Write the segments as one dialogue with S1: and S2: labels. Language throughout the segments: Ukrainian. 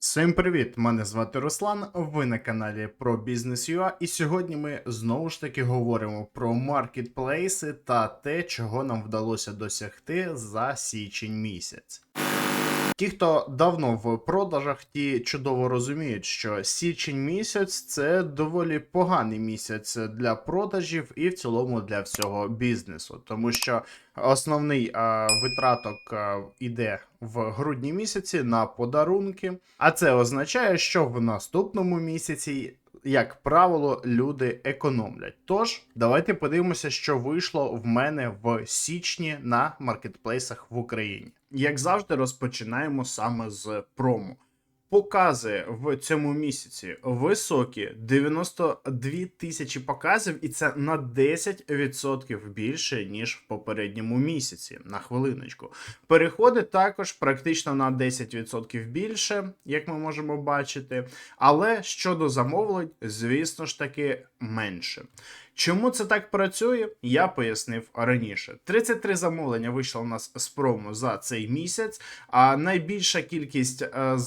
S1: Всім привіт! Мене звати Руслан. Ви на каналі про бізнес.ua і сьогодні ми знову ж таки говоримо про маркетплейси та те, чого нам вдалося досягти за січень місяць. Ті, хто давно в продажах, ті чудово розуміють, що січень місяць це доволі поганий місяць для продажів і в цілому для всього бізнесу, тому що основний а, витраток а, іде в грудні місяці на подарунки, а це означає, що в наступному місяці. Як правило, люди економлять. Тож, давайте подивимося, що вийшло в мене в січні на маркетплейсах в Україні. Як завжди, розпочинаємо саме з промо. Покази в цьому місяці високі 92 тисячі показів, і це на 10% більше ніж в попередньому місяці. На хвилиночку. Переходи також практично на 10% більше, як ми можемо бачити. Але щодо замовлень, звісно ж таки, менше. Чому це так працює, я пояснив раніше. 33 замовлення вийшло у нас з промо за цей місяць. А найбільша кількість е,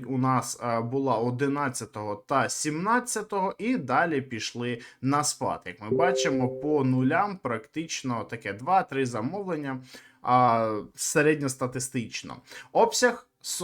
S1: замовлень у нас е, була 11 та 17, і далі пішли на спад. Як ми бачимо, по нулям практично таке 2-3 замовлення а, середньостатистично. Обсяг з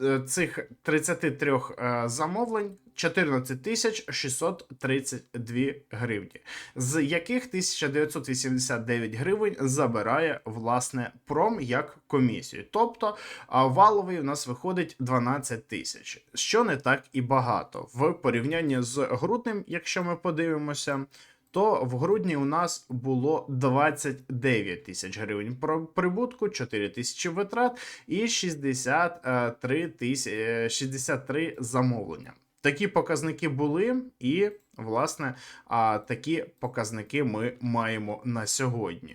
S1: е, цих 33 е, замовлень 14 тисяч 632 гривні, з яких 1989 гривень забирає власне пром як комісію. Тобто валовий у нас виходить 12 тисяч, що не так і багато в порівнянні з грудним, якщо ми подивимося. То в грудні у нас було 29 тисяч гривень прибутку, 4 тисячі витрат і 63 тисячі 63 замовлення. Такі показники були, і власне такі показники ми маємо на сьогодні.